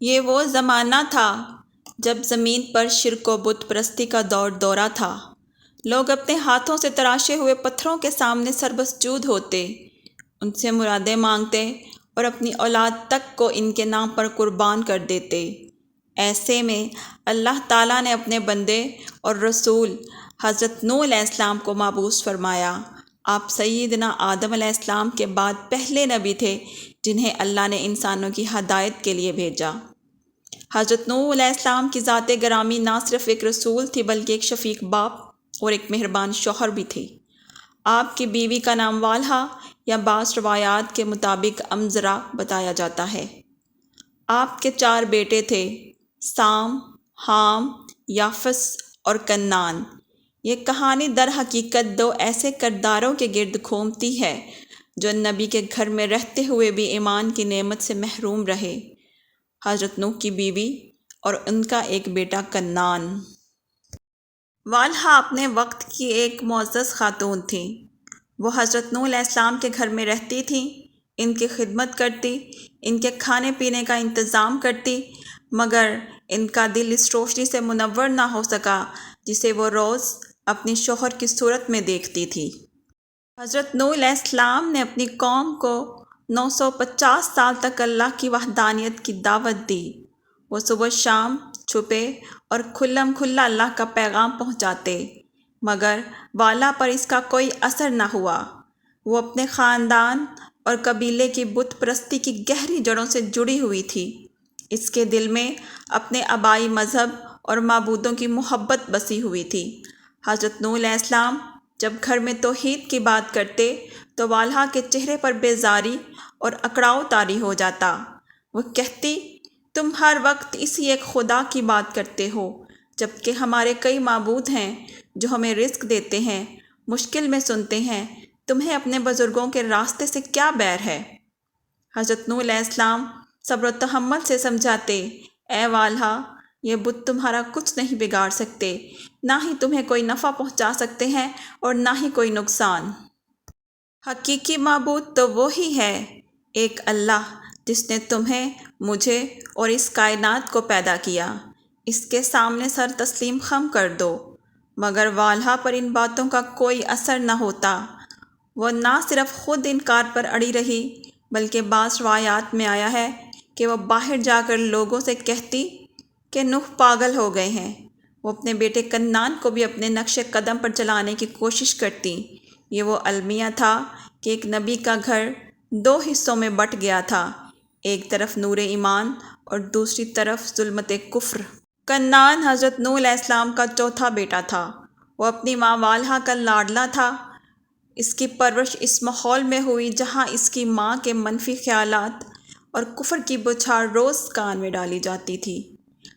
یہ وہ زمانہ تھا جب زمین پر شرک و بت پرستی کا دور دورہ تھا۔ لوگ اپنے ہاتھوں سے تراشے ہوئے پتھروں کے سامنے سربسجود ہوتے، ان سے مرادیں مانگتے اور اپنی اولاد تک کو ان کے نام پر قربان کر دیتے۔ ایسے میں اللہ تعالیٰ نے اپنے بندے اور رسول حضرت نو علیہ السلام کو مابوس فرمایا۔ آپ سیدنا آدم علیہ السلام کے بعد پہلے نبی تھے جنہیں اللہ نے انسانوں کی ہدایت کے لیے بھیجا۔ حضرت نو علیہ السلام کی ذات گرامی نہ صرف ایک رسول تھی، بلکہ ایک شفیق باپ اور ایک مہربان شوہر بھی تھی آپ کی بیوی کا نام والہا یا بعض روایات کے مطابق امزرا بتایا جاتا ہے۔ آپ کے چار بیٹے تھے، سام، حام، یافس اور کنان۔ یہ کہانی در حقیقت دو ایسے کرداروں کے گرد گھومتی ہے جو نبی کے گھر میں رہتے ہوئے بھی ایمان کی نعمت سے محروم رہے۔ حضرت نوح کی بیوی اور ان کا ایک بیٹا کنان والہا اپنے وقت کی ایک معزز خاتون تھیں وہ حضرت نوح علیہ السلام کے گھر میں رہتی تھیں ان کی خدمت کرتی، ان کے کھانے پینے کا انتظام کرتی، مگر ان کا دل اس روشنی سے منور نہ ہو سکا جسے وہ روز اپنی شوہر کی صورت میں دیکھتی تھی۔ حضرت نوح علیہ السلام نے اپنی قوم کو نو سو پچاس سال تک اللہ کی وحدانیت کی دعوت دی۔ وہ صبح شام چھپے اور کھلم کھلا اللہ کا پیغام پہنچاتے، مگر والا پر اس کا کوئی اثر نہ ہوا۔ وہ اپنے خاندان اور قبیلے کی بت پرستی کی گہری جڑوں سے جڑی ہوئی تھی۔ اس کے دل میں اپنے آبائی مذہب اور معبودوں کی محبت بسی ہوئی تھی۔ حضرت نو علیہ السلام جب گھر میں توحید کی بات کرتے تو والہ کے چہرے پر بیزاری اور اکڑاؤ تاری ہو جاتا۔ وہ کہتی، تم ہر وقت اسی ایک خدا کی بات کرتے ہو جبکہ ہمارے کئی معبود ہیں جو ہمیں رزق دیتے ہیں، مشکل میں سنتے ہیں، تمہیں اپنے بزرگوں کے راستے سے کیا بیر ہے؟ حضرت نو علیہ السلام صبر و تحمل سے سمجھاتے، اے والہ یہ بت تمہارا کچھ نہیں بگاڑ سکتے۔ نہ ہی تمہیں کوئی نفع پہنچا سکتے ہیں اور نہ ہی کوئی نقصان۔ حقیقی معبود تو وہی ہے، ایک اللہ جس نے تمہیں، مجھے اور اس کائنات کو پیدا کیا۔ اس کے سامنے سر تسلیم خم کر دو، مگر والہ پر ان باتوں کا کوئی اثر نہ ہوتا۔ وہ نہ صرف خود انکار پر اڑی رہی، بلکہ بعض روایات میں آیا ہے کہ وہ باہر جا کر لوگوں سے کہتی کہ نوح پاگل ہو گئے ہیں۔ وہ اپنے بیٹے کنان کو بھی اپنے نقش قدم پر چلانے کی کوشش کرتی۔ یہ وہ المیہ تھا کہ ایک نبی کا گھر دو حصوں میں بٹ گیا تھا۔ ایک طرف نور ایمان اور دوسری طرف ظلمت کفر۔ کنان حضرت نو علیہ السلام کا چوتھا بیٹا تھا۔ وہ اپنی ماں والہ کا لاڈلا تھا۔ اس کی پرورش اس ماحول میں ہوئی جہاں اس کی ماں کے منفی خیالات اور کفر کی بچھاڑ روز کان میں ڈالی جاتی تھی۔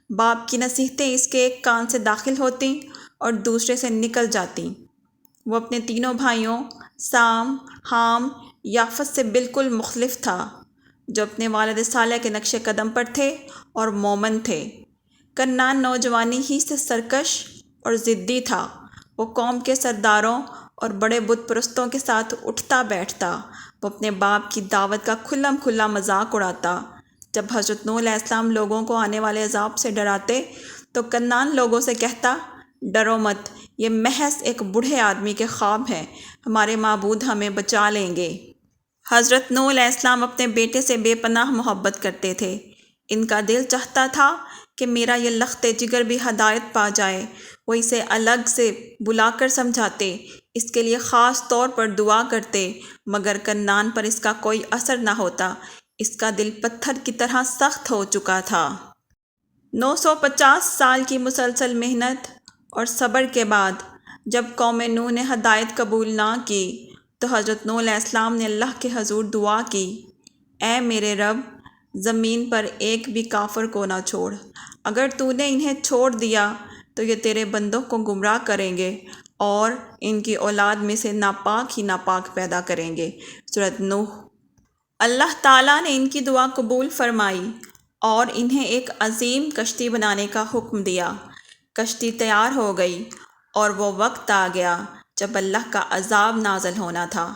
باپ کی نصیحتیں اس کے ایک کان سے داخل ہوتیں اور دوسرے سے نکل جاتیں۔ وہ اپنے تینوں بھائیوں، سام، حام، یافت سے بالکل مختلف تھا، جو اپنے والد صالح کے نقش قدم پر تھے اور مومن تھے۔ کنان نوجوانی ہی سے سرکش اور ضدی تھا۔ وہ قوم کے سرداروں اور بڑے بت پرستوں کے ساتھ اٹھتا بیٹھتا، وہ اپنے باپ کی دعوت کا کھلم کھلا مذاق اڑاتا۔ جب حضرت نو علیہ السلام لوگوں کو آنے والے عذاب سے ڈراتے، تو کنان لوگوں سے کہتا، ڈرو مت، یہ محض ایک بوڑھے آدمی کے خواب ہیں، ہمارے معبود ہمیں بچا لیں گے حضرت نو علیہ السلام اپنے بیٹے سے بے پناہ محبت کرتے تھے۔ ان کا دل چاہتا تھا کہ میرا یہ لخت جگر بھی ہدایت پا جائے۔ وہ اسے الگ سے بلا کر سمجھاتے، اس کے لیے خاص طور پر دعا کرتے، مگر کنان پر اس کا کوئی اثر نہ ہوتا۔ اس کا دل پتھر کی طرح سخت ہو چکا تھا۔ نو سو پچاس سال کی مسلسل محنت اور صبر کے بعد جب قوم نو نے ہدایت قبول نہ کی تو حضرت نو علیہ السلام نے اللہ کے حضور دعا کی، اے میرے رب، زمین پر ایک بھی کافر کو نہ چھوڑ۔ اگر تو نے انہیں چھوڑ دیا تو یہ تیرے بندوں کو گمراہ کریں گے اور ان کی اولاد میں سے ناپاک ہی ناپاک پیدا کریں گے۔ صورت نوح اللہ تعالیٰ نے ان کی دعا قبول فرمائی اور انہیں ایک عظیم کشتی بنانے کا حکم دیا۔ کشتی تیار ہو گئی اور وہ وقت آ گیا جب اللہ کا عذاب نازل ہونا تھا۔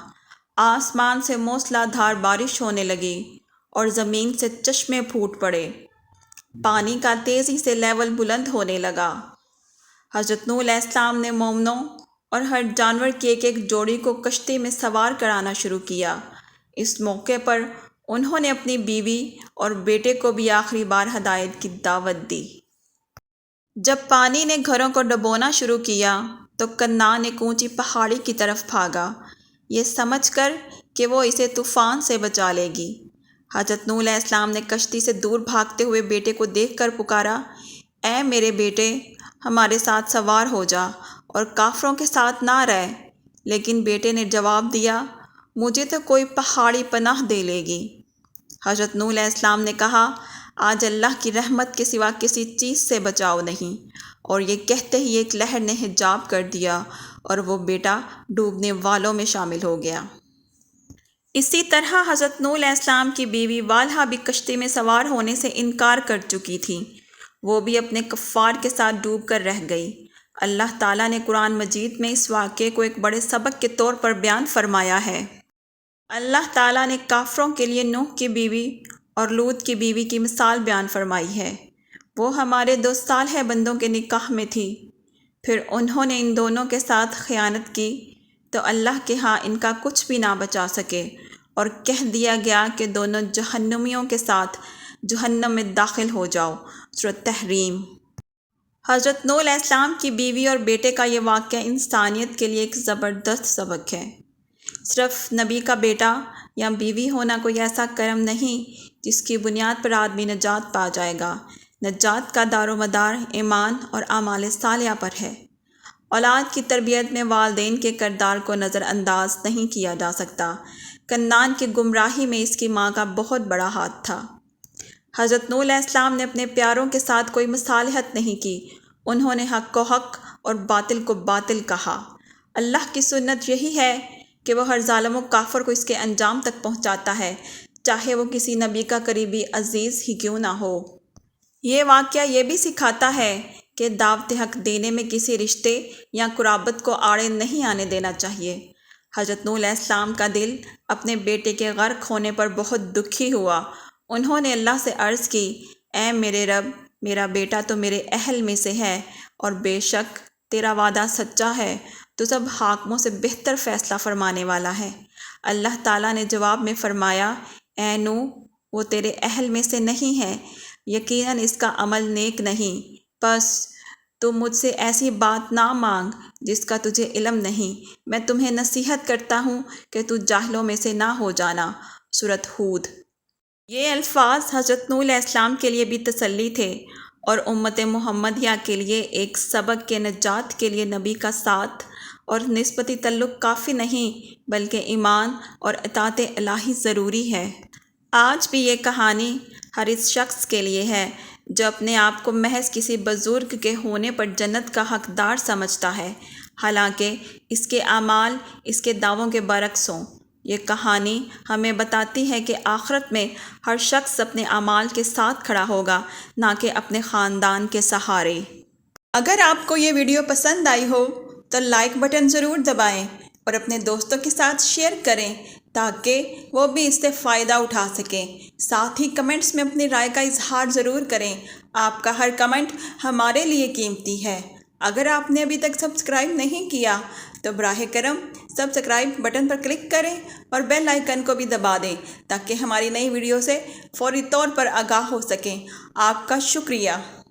آسمان سے موسلا دھار بارش ہونے لگی اور زمین سے چشمے پھوٹ پڑے۔ پانی کا تیزی سے لیول بلند ہونے لگا۔ حضرت نو علیہ السلام نے مومنوں اور ہر جانور کی ایک ایک جوڑی کو کشتی میں سوار کرانا شروع کیا۔ اس موقع پر انہوں نے اپنی بیوی اور بیٹے کو بھی آخری بار ہدایت کی دعوت دی۔ جب پانی نے گھروں کو ڈبونا شروع کیا تو کنان ایک اونچی پہاڑی کی طرف بھاگا۔ یہ سمجھ کر کہ وہ اسے طوفان سے بچا لے گی۔ حضرت نو علیہ السلام نے کشتی سے دور بھاگتے ہوئے بیٹے کو دیکھ کر پکارا، اے میرے بیٹے، ہمارے ساتھ سوار ہو جا اور کافروں کے ساتھ نہ رہ لیکن بیٹے نے جواب دیا مجھے تو کوئی پہاڑی پناہ دے لے گی۔ حضرت نو علیہ السلام نے کہا، آج اللہ کی رحمت کے سوا کسی چیز سے بچاؤ نہیں۔ اور یہ کہتے ہی ایک لہر نے حجاب کر دیا اور وہ بیٹا ڈوبنے والوں میں شامل ہو گیا۔ اسی طرح حضرت نو علیہ السلام کی بیوی والہ بھی کشتی میں سوار ہونے سے انکار کر چکی تھی۔ وہ بھی اپنے کفار کے ساتھ ڈوب کر رہ گئی۔ اللہ تعالیٰ نے قرآن مجید میں اس واقعے کو ایک بڑے سبق کے طور پر بیان فرمایا ہے۔ اللہ تعالیٰ نے کافروں کے لیے نوح کی بیوی اور لوت کی بیوی کی مثال بیان فرمائی ہے۔ وہ ہمارے دو سال ہے بندوں کے نکاح میں تھی پھر انہوں نے ان دونوں کے ساتھ خیانت کی تو اللہ کے ہاں ان کا کچھ بھی نہ بچا سکے اور کہہ دیا گیا کہ دونوں جہنمیوں کے ساتھ جہنم میں داخل ہو جاؤ۔ صورت تحریم۔ حضرت نو علیہ السلام کی بیوی اور بیٹے کا یہ واقعہ انسانیت کے لیے ایک زبردست سبق ہے۔ صرف نبی کا بیٹا یا بیوی ہونا کوئی ایسا کرم نہیں جس کی بنیاد پر آدمی نجات پا جائے گا۔ نجات کا دار و مدار ایمان اور اعمال صالحہ پر ہے۔ اولاد کی تربیت میں والدین کے کردار کو نظر انداز نہیں کیا جا سکتا۔ کنان کی گمراہی میں اس کی ماں کا بہت بڑا ہاتھ تھا۔ حضرت نو علیہ السلام نے اپنے پیاروں کے ساتھ کوئی مصالحت نہیں کی۔ انہوں نے حق کو حق اور باطل کو باطل کہا۔ اللہ کی سنت یہی ہے کہ وہ ہر ظالم و کافر کو اس کے انجام تک پہنچاتا ہے، چاہے وہ کسی نبی کا قریبی عزیز ہی کیوں نہ ہو۔ یہ واقعہ یہ بھی سکھاتا ہے کہ دعوت حق دینے میں کسی رشتے یا قرابت کو آڑے نہیں آنے دینا چاہیے۔ حضرت نو علیہ السلام کا دل اپنے بیٹے کے غرق ہونے پر بہت دکھی ہوا۔ انہوں نے اللہ سے عرض کی، اے میرے رب، میرا بیٹا تو میرے اہل میں سے ہے اور بے شک تیرا وعدہ سچا ہے۔ تو سب حاکموں سے بہتر فیصلہ فرمانے والا ہے۔ اللہ تعالیٰ نے جواب میں فرمایا، اے نو، وہ تیرے اہل میں سے نہیں ہے، یقیناً اس کا عمل نیک نہیں۔ بس تو مجھ سے ایسی بات نہ مانگ جس کا تجھے علم نہیں۔ میں تمہیں نصیحت کرتا ہوں کہ تو جاہلوں میں سے نہ ہو جانا۔ صورت ہود۔ یہ الفاظ حضرت نول اسلام کے لیے بھی تسلی تھے اور امت محمدیہ کے لیے ایک سبق کے نجات کے لیے نبی کا ساتھ اور نسبتی تعلق کافی نہیں، بلکہ ایمان اور اطاعت الہی ضروری ہے۔ آج بھی یہ کہانی ہر اس شخص کے لیے ہے جو اپنے آپ کو محض کسی بزرگ کے ہونے پر جنت کا حقدار سمجھتا ہے۔ حالانکہ اس کے اعمال، اس کے دعووں کے برعکس ہوں۔ یہ کہانی ہمیں بتاتی ہے کہ آخرت میں ہر شخص اپنے اعمال کے ساتھ کھڑا ہوگا، نہ کہ اپنے خاندان کے سہارے۔ اگر آپ کو یہ ویڈیو پسند آئی ہو تو لائک بٹن ضرور دبائیں اور اپنے دوستوں کے ساتھ شیئر کریں تاکہ وہ بھی اس سے فائدہ اٹھا سکیں۔ ساتھ ہی کمنٹس میں اپنی رائے کا اظہار ضرور کریں۔ آپ کا ہر کمنٹ ہمارے لیے قیمتی ہے۔ اگر آپ نے ابھی تک سبسکرائب نہیں کیا تو براہ کرم سبسکرائب بٹن پر کلک کریں اور بیل آئیکن کو بھی دبا دیں تاکہ ہماری نئی ویڈیو سے فوری طور پر آگاہ ہو سکیں۔ آپ کا شکریہ۔